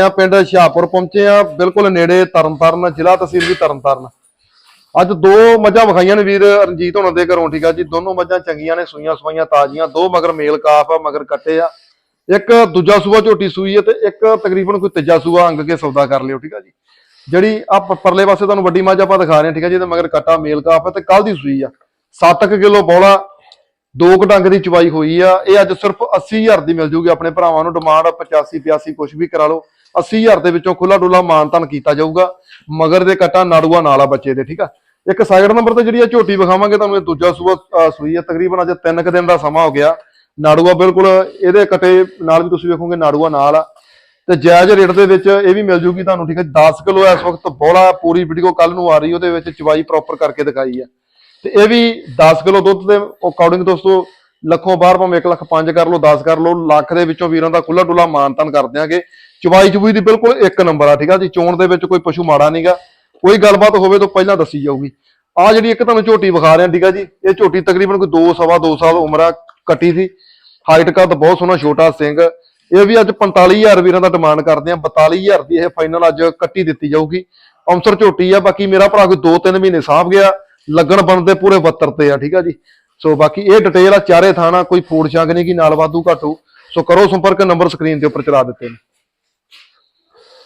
ਆ ਪਿੰਡ ਹੁਸ਼ਿਆਰਪੁਰ ਪਹੁੰਚੇ ਆ, ਬਿਲਕੁਲ ਨੇੜੇ ਤਰਨਤਾਰਨ, ਜ਼ਿਲ੍ਹਾ ਤਹਿਸੀਲ ਵੀ ਤਰਨਤਾਰਨ। ਅੱਜ ਦੋ ਮੱਝਾਂ ਵਿਖਾਈਆਂ ਨੇ ਵੀਰ ਰਣਜੀਤ ਹੋਣਾ ਦੇ ਘਰੋਂ, ਠੀਕ ਆ ਜੀ? ਦੋਨੋਂ ਮੱਝਾਂ ਚੰਗੀਆਂ ਨੇ, ਸੂਈਆਂ ਸਵਾਈਆਂ ਤਾਜ਼ੀਆਂ, ਦੋ ਮਗਰ ਮੇਲ ਕਾਫ ਆ, ਮਗਰ ਕੱਟੇ ਆ। ਇੱਕ ਦੂਜਾ ਸੂਆ ਝੋਟੀ ਸੂਈ ਹੈ ਤੇ ਇੱਕ ਤਕਰੀਬਨ ਕੋਈ ਤੀਜਾ ਸੂਆ ਅੰਗ ਕੇ ਸੌਦਾ ਕਰ ਲਿਓ, ਠੀਕ ਆ ਜੀ? ਜਿਹੜੀ ਆ ਪਰਲੇ ਪਾਸੇ ਤੁਹਾਨੂੰ ਵੱਡੀ ਮੱਝ ਆਪਾਂ ਦਿਖਾ ਰਹੇ ਹਾਂ, ਠੀਕ ਆ ਜੀ? ਤੇ ਮਗਰ ਕੱਟਾ ਮੇਲ ਕਾਫ ਹੈ ਤੇ ਕੱਲ ਦੀ ਸੂਈ ਆ। 7 ਕਿਲੋ ਬੋਲਾ, ਦੋ ਕੁ ਡੰਗ ਦੀ ਚਵਾਈ ਹੋਈ ਆ। ਇਹ ਅੱਜ ਸਿਰਫ 80000 ਦੀ ਮਿਲ ਜੂਗੀ ਆਪਣੇ ਭਰਾਵਾਂ ਨੂੰ, ਡਿਮਾਂਡ 85 85 ਕੁਝ ਵੀ ਕਰਾ ਲਓ। 80000 ਦੇ ਵਿੱਚੋਂ ਖੁੱਲਾ ਡੁੱਲਾ ਮਾਨਤਨ ਕੀਤਾ ਜਾਊਗਾ, ਮਗਰ ਦੇ ਕਟਾ ਨਾੜੂਆ ਨਾਲ ਆ ਬੱਚੇ ਦੇ, ਠੀਕ ਆ? ਇੱਕ ਸਾਈਡ ਨੰਬਰ ਤੇ ਜਿਹੜੀ ਆ ਝੋਟੀ ਵਿਖਾਵਾਂਗੇ ਤੁਹਾਨੂੰ, ਇਹ ਦੂਜਾ ਸੂਆ ਸੂਈ ਆ, ਤਕਰੀਬਨ ਅੱਜ 3 ਕੁ ਦਿਨ ਦਾ ਸਮਾਂ ਹੋ ਗਿਆ। ਨਾੜੂਆ ਬਿਲਕੁਲ ਇਹਦੇ ਕਟੇ ਨਾਲ ਵੀ ਤੁਸੀਂ ਵੇਖੋਗੇ, ਨਾੜੂਆ ਨਾਲ ਆ। ਤੇ ਜਾਇਜ਼ ਰੇਟ ਦੇ ਵਿੱਚ ਇਹ ਵੀ ਮਿਲ ਜੂਗੀ ਤੁਹਾਨੂੰ, ਠੀਕ ਹੈ 10 ਕਿਲੋ ਇਸ ਵਕਤ ਬੋਲਾ, ਪੂਰੀ ਵੀਡੀਓ ਕੱਲ ਨੂੰ ਆ ਰਹੀ, ਉਹਦੇ ਵਿੱਚ ਚਵਾਈ ਪ੍ਰੋਪਰ ਕਰਕੇ ਦਿਖਾਈ ਆ। ਤੇ ਇਹ ਵੀ 10 ਕਿਲੋ ਦੁੱਧ ਦੇ ਅਕੋਰਡਿੰਗ ਦੋਸਤੋ, ਲੱਖੋਂ ਬਾਹਰ ਭਾਵੇਂ 1 ਲੱਖ 5 ਕਰ ਲਓ 10 ਕਰ ਲਓ, ਲੱਖ ਦੇ ਵਿੱਚੋਂ ਵੀਰਾਂ ਦਾ ਖੁੱਲਾ ਡੁੱਲਾ ਮਾਨਤਨ ਕਰ ਦਿਆਂਗੇ। ਚਵਾਈ ਚਬੂਈ ਦੀ ਬਿਲਕੁਲ ਇੱਕ ਨੰਬਰ ਆ, ਠੀਕ ਆ ਜੀ? ਚੋਣ ਦੇ ਵਿੱਚ ਕੋਈ ਪਸ਼ੂ ਮਾੜਾ ਨਹੀਂਗਾ ਕੋਈ ਗੱਲਬਾਤ ਹੋਵੇ ਤਾਂ ਪਹਿਲਾਂ ਦੱਸੀ ਜਾਊਗੀ। ਆ ਜਿਹੜੀ ਇੱਕ ਤੁਹਾਨੂੰ ਝੋਟੀ ਵਿਖਾ ਰਿਹਾ, ਠੀਕ ਆ ਜੀ? ਇਹ ਝੋਟੀ ਤਕਰੀਬਨ ਕੋਈ 2 ਸਵਾ 2 ਸਾਲ ਉਮਰ ਆ, ਕੱਟੀ ਸੀ। ਹਾਈਟ ਕੱਦ ਬਹੁਤ ਸੋਹਣਾ, ਛੋਟਾ, ਸਿੰਘ। ਇਹ ਵੀ ਅੱਜ 45000 ਵੀਰਾਂ ਦਾ ਡਿਮਾਂਡ ਕਰਦੇ ਆ। 42000 ਦੀ ਇਹ ਫਾਈਨਲ ਅੱਜ ਕੱਟੀ ਦਿੱਤੀ ਜਾਊਗੀ। ਅੰਸਰ ਝੋਟੀ ਆ, ਬਾਕੀ ਮੇਰਾ ਭਰਾ ਕੋਈ 2-3 ਮਹੀਨੇ ਸਾਂਭ ਗਿਆ। ਲੱਗਣ ਬਣਦੇ ਪੂਰੇ 72 ਤੇ ਆ, ਠੀਕ ਆ ਜੀ? ਸੋ ਬਾਕੀ ਇਹ ਡਿਟੇਲ ਆ, ਚਾਰੇ ਥਾਣਾ, ਕੋਈ ਫੂਡ ਸ਼ੰਕ ਨਹੀਂ ਕਿ ਨਾਲ ਵਾਧੂ ਘਾਟੂ। ਸੋ ਕਰੋ ਸੰਪਰਕ, ਨੰਬਰ ਸਕਰੀਨ ਦੇ ਉੱਪਰ ਚਲਾ ਦਿੱਤੇ ਨੇ।